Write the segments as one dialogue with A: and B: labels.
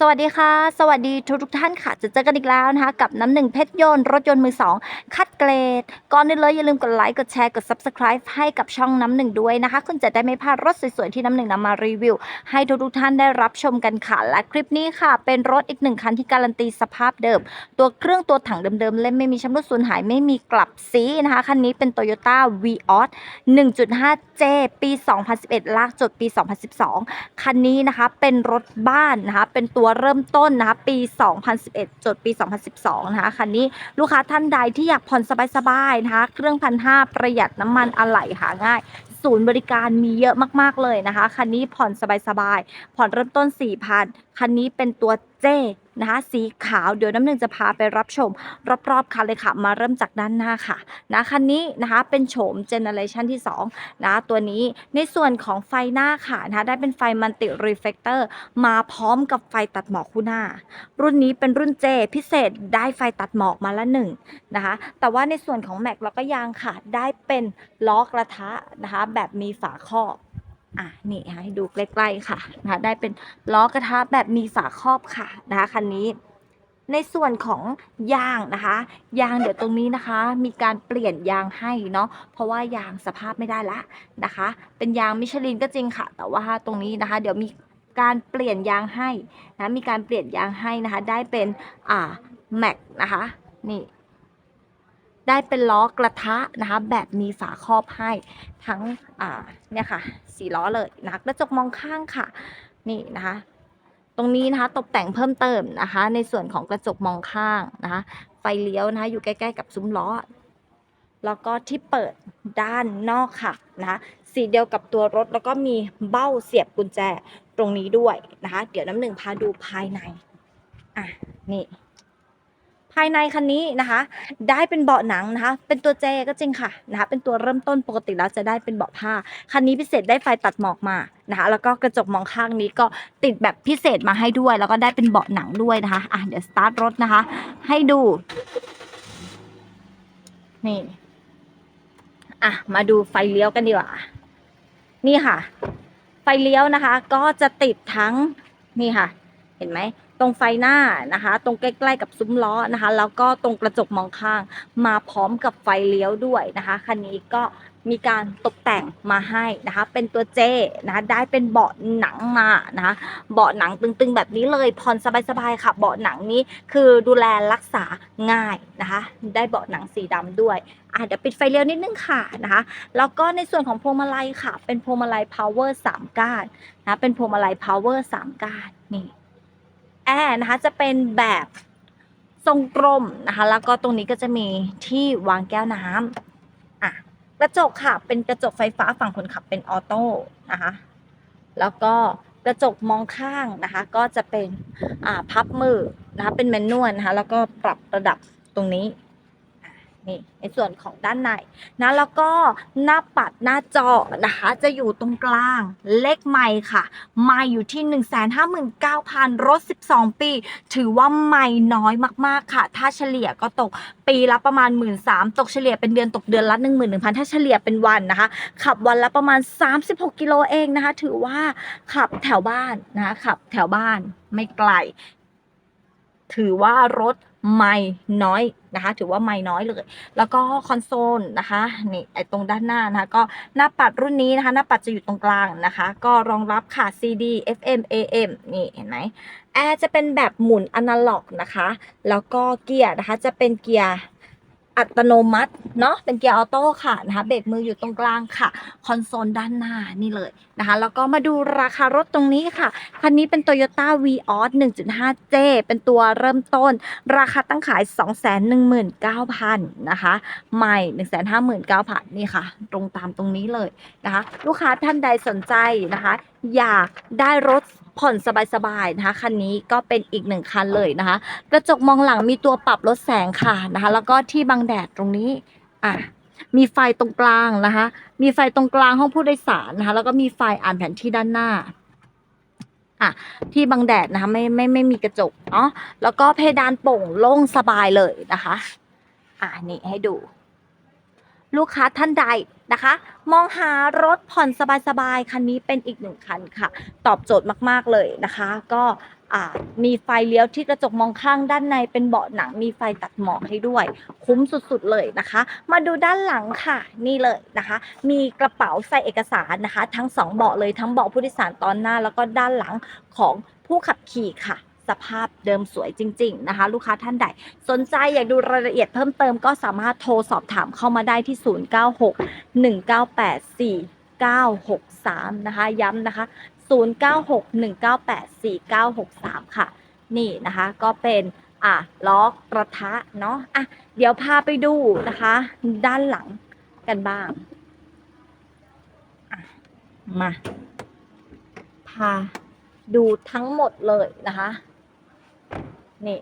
A: สวัสดีค่ะ สวัสดีทุกทุกท่านค่ะ จะเจอกันอีกแล้วนะคะ กับน้ำหนึ่งเพชรยนต์รถยนต์มือสองคัดเกรด ก่อนอื่นเลยอย่าลืมกดไลค์กดแชร์กด subscribe ให้กับช่องน้ำหนึ่งด้วยนะคะ คุณจะได้ไม่พลาดรถสวยๆที่น้ำหนึ่งนำมารีวิว ให้ทุกทุกท่านได้รับชมกันค่ะ และคลิปนี้ค่ะ เป็นรถอีกหนึ่งคันที่การันตีสภาพเดิม ตัวเครื่องตัวถังเดิมๆเล่มไม่มีชำรุดสูญหายไม่มีกลับสีนะคะคันนี้เป็น Toyota Vios 1.5J ปี 2011 ลากจดปี 2012 คันนี้นะคะเป็นรถบ้านนะคะเป็นตัวเริ่มต้นนะคะปี 2011 จดปี 2012 นะคะคันนี้ลูกค้าท่านใดที่อยากผ่อนสบายๆนะคะเครื่องพันห้าประหยัดน้ำมันอะไหล่หาง่ายศูนย์บริการมีเยอะมากๆเลยนะคะ คันนี้ผ่อนสบายๆ ผ่อนเริ่มต้น 4,000 คันนี้เป็นตัวเจนะคะสีขาวเดี๋ยวน้ำหนึ่งจะพาไปรับชม รอบๆคันเลยค่ะ มาเริ่มจากด้านหน้าค่ะนะคันนี้นะคะเป็นโฉมเจเนอเรชันที่2นะตัวนี้ในส่วนของไฟหน้าค่ะนะคะได้เป็นไฟมันติรีเฟกเตอร์มาพร้อมกับไฟตัดหมอกคู่หน้า รุ่นนี้เป็นรุ่นเจพิเศษได้ไฟตัดหมอกมาละหนึ่งนะคะแต่ว่าในส่วนของแม็กแล้วก็ยางค่ะได้เป็นล้อกระทะนะคะแบบมีฝาครอบ อะนี่ให้ดูใกล้ๆค่ะนะคะได้เป็นล้อกระทะแบบมีฝาครอบค่ะนะคะคันนี้ ในส่วนของยางนะคะ ยางเดี๋ยวตรงนี้นะคะ มีการเปลี่ยนยางให้เนาะเพราะว่ายางสภาพไม่ได้ละนะคะ เป็นยางมิชลินก็จริงค่ะ แต่ว่าตรงนี้นะคะ เดี๋ยวมีการเปลี่ยนยางให้นะมีการเปลี่ยนยางให้นะคะ ได้เป็นอ่าแม็กนะคะนี่ ได้เป็นล้อกระทะนะคะแบบมีฝาครอบให้ทั้งเนี่ยค่ะสี่ล้อเลยนะคะกระจกมองข้างค่ะนี่นะคะตรงนี้นะคะตกแต่งเพิ่มเติมนะคะ ในส่วนของกระจกมองข้างนะคะไฟเลี้ยวนะคะอยู่ใกล้ๆกับซุ้มล้อ แล้วก็ที่เปิดด้านนอกค่ะนะคะสีเดียวกับตัวรถแล้วก็มีเบ้าเสียบกุญแจตรงนี้ด้วยนะคะ เดี๋ยวน้ำหนึ่งพาดูภายในอะนี่ ภายในคันนี้นะคะ ได้เป็นเบาะหนังนะคะ เป็นตัวเจก็จริงค่ะนะคะ เป็นตัวเริ่มต้นปกติแล้วจะได้เป็นเบาะผ้า คันนี้พิเศษได้ไฟตัดหมอกมานะคะ แล้วก็กระจกมองข้างนี้ก็ติดแบบพิเศษมาให้ด้วย แล้วก็ได้เป็นเบาะหนังด้วยนะคะอะเดี๋ยวสตาร์ทรถนะคะ ให้ดูนี่อะมาดูไฟเลี้ยวกันดีกว่า นี่ค่ะ ไฟเลี้ยวนะคะ ก็จะติดทั้งนี่ค่ะ เห็นไหมตรงไฟหน้านะคะ ตรงใกล้ๆกับซุ้มล้อนะคะ แล้วก็ตรงกระจกมองข้าง มาพร้อมกับไฟเลี้ยวด้วยนะคะคันนี้ก็มีการตกแต่งมาให้นะคะ เป็นตัวเจนะคะได้เป็นเบาะหนังมานะคะ เบาะหนังตึงๆ แบบนี้เลยผ่อนสบายๆค่ะ เบาะหนังนี้คือดูแลรักษาง่ายนะคะ ได้เบาะหนังสีดำด้วยอะเดี๋ยวปิดไฟเลี้ยวนิดนึงค่ะนะคะ แล้วก็ในส่วนของพวงมาลัยค่ะ เป็นพวงมาลัย power 3 ก้านนะ เป็นพวงมาลัย power 3 ก้านนี่ แอร์นะคะจะเป็นแบบทรงกลมนะคะ แล้วก็ตรงนี้ก็จะมีที่วางแก้วน้ำอะกระจกค่ะ เป็นกระจกไฟฟ้าฝั่งคนขับเป็นออโต้นะคะ แล้วก็กระจกมองข้างนะคะ ก็จะเป็นอ่าพับมือนะคะ เป็นแมนนวลนะคะ แล้วก็ปรับระดับตรงนี้ นี่ในส่วนของด้านในนะแล้วก็หน้าปัดหน้าจอนะคะ จะอยู่ตรงกลางเลขไมค์ค่ะ ไม่อยู่ที่ 159,000รถ 12 ปี ถือว่าไม่น้อยมากๆค่ะ ถ้าเฉลี่ยก็ตกปีละประมาณ 1 3ื่นตกเฉลี่ยเป็นเดือนตกเดือนละ 11,000 ถ้าเฉลี่ยเป็นวันนะคะ ขับวันละประมาณ 36 กิโลเองนะคะ ถือว่าขับแถวบ้านนะคะขับแถวบ้านไม่ไกลถือว่ารถ ไม่น้อยนะคะ ถือว่าไม่น้อยเลย แล้วก็คอนโซลนะคะนี่ไอตรงด้านหน้านะคะก็หน้าปัดรุ่นนี้นะคะ หน้าปัดจะอยู่ตรงกลางนะคะ ก็รองรับค่ะ CD FM AM นี่เห็นไหมแอร์จะเป็นแบบหมุนอนาล็อกนะคะ แล้วก็เกียร์นะคะจะเป็นเกียร์ อัตโนมัติเนาะเป็นเกียร์ออโต้ค่ะนะคะเบรกมืออยู่ตรงกลางค่ะคอนโซลด้านหน้านี่เลยนะคะ แล้วก็มาดูราคารถตรงนี้ค่ะ คันนี้เป็น Toyota Vios 1.5J เป็นตัวเริ่มต้น ราคาตั้งขาย 219,000 นะคะ ใหม่ 159,000 นี่ค่ะ ตรงตามตรงนี้เลยนะคะ ลูกค้าท่านใดสนใจนะคะ อยากได้รถ ผ่อนสบายๆนะคะคันนี้ก็เป็นอีกหนึ่งคันเลยนะคะ กระจกมองหลังมีตัวปรับลดแสงค่ะนะคะ แล้วก็ที่บังแดดตรงนี้อะมีไฟตรงกลางนะคะ มีไฟตรงกลางห้องผู้โดยสารนะคะ แล้วก็มีไฟอ่านแผนที่ด้านหน้าอะที่บังแดดนะคะไม่ไม่ไม่มีกระจกเนาะแล้วก็เพดานโป่งโล่งสบายเลยนะคะ อะนี่ให้ดู ลูกค้าท่านใดนะคะ มองหารถผ่อนสบายๆ คันนี้เป็นอีกหนึ่งคันค่ะ ตอบโจทย์มากๆเลยนะคะ ก็มีไฟเลี้ยวที่กระจกมองข้างด้านในเป็นเบาะหนังมีไฟตัดหมอกให้ด้วย คุ้มสุดๆเลยนะคะ มาดูด้านหลังค่ะนี่เลยนะคะ มีกระเป๋าใส่เอกสารนะคะ ทั้งสองเบาะเลยทั้งเบาะผู้โดยสารตอนหน้า แล้วก็ด้านหลังของผู้ขับขี่ค่ะ สภาพเดิมสวยจริง ๆ นะคะ ลูกค้าท่านใด สนใจอยากดูรายละเอียดเพิ่มเติมก็สามารถโทรสอบถามเข้ามาได้ที่ 096 198 4963 นะคะ ย้ำนะคะ 096 198 4963 ค่ะ นี่นะคะก็เป็นอะล้อกระทะเนาะอะเดี๋ยวพาไปดูนะคะ ด้านหลังกันบ้างมา พาดูทั้งหมดเลยนะคะ นี่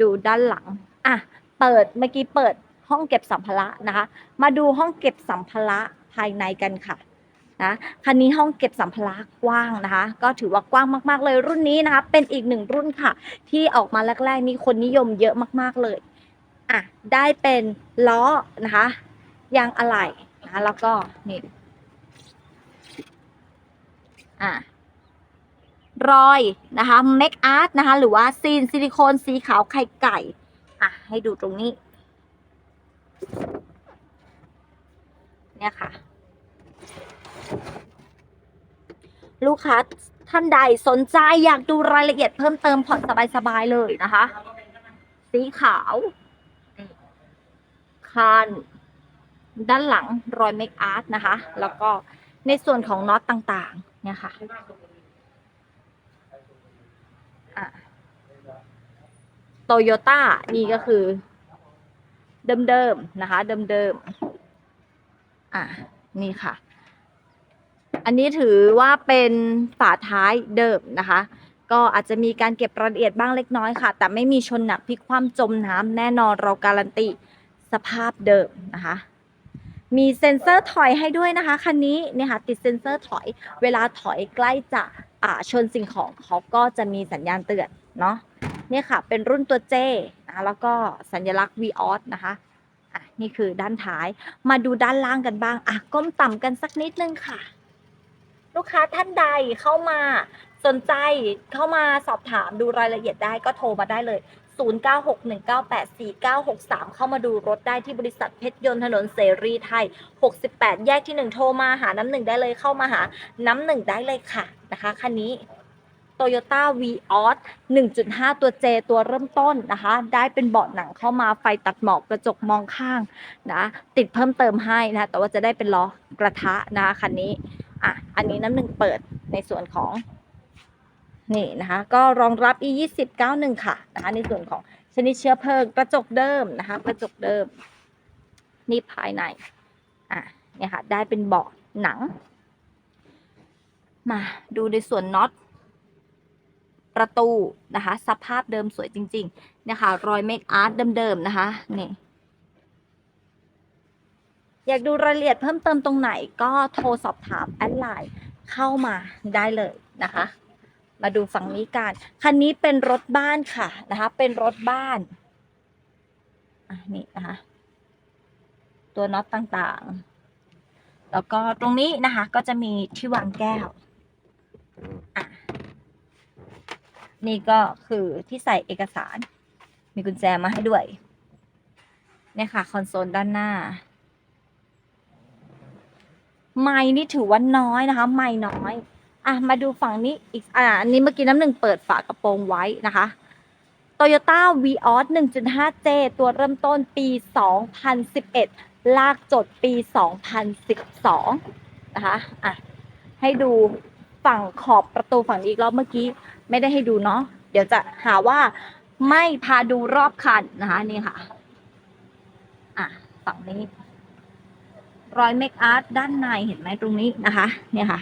A: ดูด้านหลัง อะ เปิดเมื่อกี้เปิดห้องเก็บสัมภาระนะคะ มาดูห้องเก็บสัมภาระภายในกันค่ะนะคันนี้ห้องเก็บสัมภาระกว้างนะคะ ก็ถือว่ากว้างมาก ๆ เลยรุ่นนี้นะคะ เป็นอีกหนึ่งรุ่นค่ะ ที่ออกมาแรกๆนี้คนนิยมเยอะมาก ๆเลยอะได้เป็นล้อนะคะยางอะไหล่นะะแล้วก็นี่อะ รอยนะคะเมคอาร์ตนะคะ หรือว่าซีนซิลิโคนสีขาวไข่ไก่อะให้ดูตรงนี้ เนี่ยค่ะ ลูกค้าท่านใดสนใจอยากดูรายละเอียดเพิ่มเติมผ่อนสบายๆเลยนะคะ สีขาวคานด้านหลังรอยเมคอาร์ตนะคะ แล้วก็ในส่วนของน็อตต่างๆ เนี่ยค่ะ โตโยต้านี่ก็คือ เดิมๆนะคะ เดิมๆอะนี่ค่ะ อันนี้ถือว่าเป็นฝาท้ายเดิมนะคะ ก็อาจจะมีการเก็บรายละเอียดบ้างเล็กน้อยค่ะ แต่ไม่มีชนหนักพลิกคว่ำจมน้ำแน่นอนเราการันตีสภาพเดิมนะคะมีเซ็นเซอร์ถอยให้ด้วยนะคะคันนี้เนี่ยค่ะติดเซ็นเซอร์ถอย เวลาถอยใกล้จะอ่าชนสิ่งของเขาก็จะมีสัญญาณเตือนเนาะ เนี่ยค่ะ เป็นรุ่นตัวเจนะแล้วก็สัญลักษณ์ v ีออสนะคะอะนี่คือด้านท้ายมาดูด้านล่างกันบ้างอะก้มต่ำกันสักนิดนึงค่ะ ลูกค้าท่านใดเข้ามาสนใจเข้ามาสอบถามดูรายละเอียดได้ก็โทรมาได้เลย 0961984963 เข้ามาดูรถได้ที่บริษัทเพชรยนต์ถนนเสรีไทย 68 แยกที่ 1 โทรมาหาน้ำหนึ่งได้เลยเข้ามาหาน้ำหนึ่งได้เลยค่ะนะคะคันนี้ Toyota v ีออส1.5 ตัว J ตัวเริ่มต้นนะคะ ได้เป็นเบาะหนังเข้ามาไฟตัดหมอกกระจกมองข้างนะติดเพิ่มเติมให้นะแต่ว่าจะได้เป็นล้อกระทะนะคะคันนี้อะอันนี้น้ำหนึ่งเปิดในส่วนของนี่นะคะก็รองรับ e 2 0 91ค่ะนะคะในส่วนของชนิดเชื้อเพลิงกระจกเดิมนะคะกระจกเดิม นี่ภายในอะเนี่ยค่ะได้เป็นเบาะหนัง มาดูในส่วนน็อต ประตูนะคะ สภาพเดิมสวยจริง ๆ นะคะ รอยเมคอาร์ตเดิมๆนะคะนี่อยากดูรายละเอียดเพิ่มเติมตรงไหนก็โทรสอบถามแอดไลน์เข้ามาได้เลยนะคะ มาดูฝั่งนี้กันคันนี้เป็นรถบ้านค่ะนะคะ เป็นรถบ้านอะนี่นะคะ ตัวน็อตต่างๆ แล้วก็ตรงนี้นะคะ ก็จะมีที่วางแก้วอะ นี่ก็คือที่ใส่เอกสาร มีกุญแจมาให้ด้วยเนี่ยค่ะ คอนโซลด้านหน้า ไม้นี่ถือว่าน้อยนะคะ ไม้น้อย อะ มาดูฝั่งนี้อีก อ่าอันนี้เมื่อกี้น้ำหนึ่งเปิดฝากระโปรงไว้นะคะ Toyota v ีออส 1.5J ตัวเริ่มต้นปี 2011 ลากจดปี 2012 นะคะ อะ ให้ดูฝั่งขอบประตูฝั่งนี้อีกรอบเมื่อกี้ ไม่ได้ให้ดูเนาะเดี๋ยวจะหาว่าไม่พาดูรอบคันนะคะนี่ค่ะ อะฝั่งนี้ รอยเมคอาร์ตด้านในเห็นไหมตรงนี้นะคะ เนี่ยค่ะ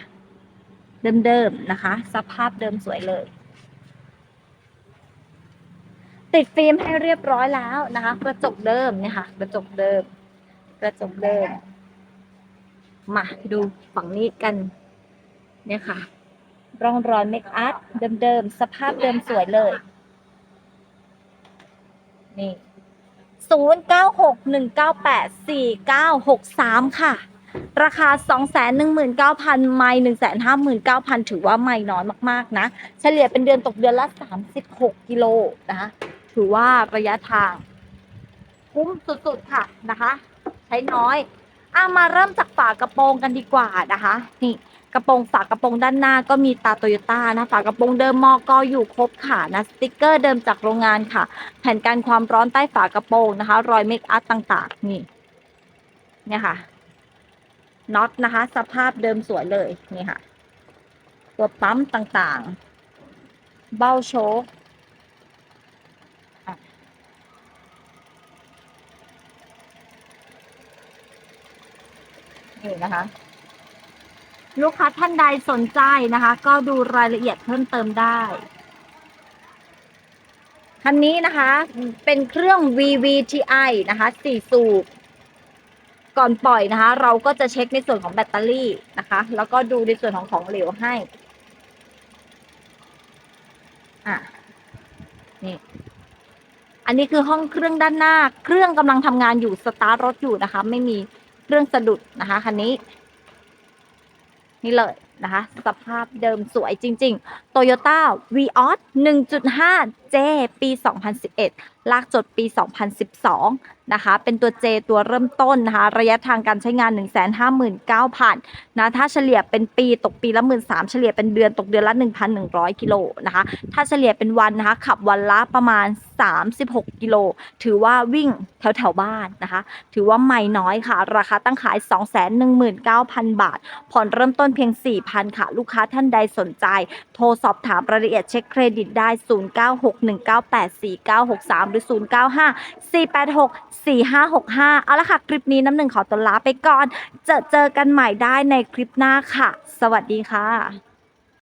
A: เดิมๆนะคะ สภาพเดิมสวยเลย ติดฟิล์มให้เรียบร้อยแล้วนะคะ กระจกเดิมเนี่ยค่ะ กระจกเดิม กระจกเดิม มาดูฝั่งนี้กัน เนี่ยค่ะ ร่องรอยเมคอาร์ตเดิมๆ สภาพเดิมสวยเลย นี่0 9 6 1 9 8 4 9 6 3ค่ะ ราคา219,000ไม่159,000ถือว่าไม่น้อยมากๆนะ เฉลี่ยเป็นเดือนตกเดือนละ36กิโลนะคะถือว่าระยะทาง คุ้มสุดๆค่ะนะคะ ใช้น้อยอามาเริ่มจากฝากระโปรงกันดีกว่านะคะ นี่ กระโปรงฝากระโปรงด้านหน้าก็มีตาโตโยต้านะฝากระโปรงเดิมมอกออยู่ครบค่ะนะสติกเกอร์เดิมจากโรงงานค่ะ แผ่นกันความร้อนใต้ฝากระโปรงนะคะ รอยเมคอัพต่างๆ นี่เนี่ยค่ะน็อตนะคะ สภาพเดิมสวยเลยนี่ค่ะ ตัวปั๊มต่างๆ เบ้าโชคนี่นะคะ ลูกค้าท่านใดสนใจนะคะ ก็ดูรายละเอียดเพิ่มเติมได้คันนี้นะคะ เป็นเครื่อง VVTi นะคะ4สูบก่อนปล่อยนะคะ เราก็จะเช็คในส่วนของแบตเตอรี่นะคะ แล้วก็ดูในส่วนของของเหลวให้อะนี่อันนี้คือห้องเครื่องด้านหน้า เครื่องกำลังทำงานอยู่สตาร์ทรถอยู่นะคะ ไม่มีเครื่องสะดุดนะคะคันนี้ นี่เลยนะคะ สภาพเดิมสวยจริงๆ Toyota v ีออส1.5 J ปี 2011 ลากจดปี 2012 นะคะ เป็นตัว J ตัวเริ่มต้นนะคะ ระยะทางการใช้งาน 159,000 นะ ถ้าเฉลี่ยเป็นปีตกปีละ 13,000 เฉลี่ยเป็นเดือนตกเดือนละ 1,100 กิโลนะคะ ถ้าเฉลี่ยเป็นวันนะคะ ขับวันละประมาณ 36 กิโล ถือว่าวิ่งแถวแถวบ้านนะคะ ถือว่าไม่น้อยค่ะ ราคาตั้งขาย 219,000 บาท ผ่อนเริ่มต้นเพียง 4,000 ค่ะ ลูกค้าท่านใดสนใจ โทรสอบถามรายละเอียดเช็คเครดิตได้ 096 0961984963 หรือ 0954864565 เอาละค่ะ คลิปนี้น้ำหนึ่งขอตัวลาไปก่อน เจอเจอกันใหม่ได้ในคลิปหน้าค่ะ สวัสดีค่ะ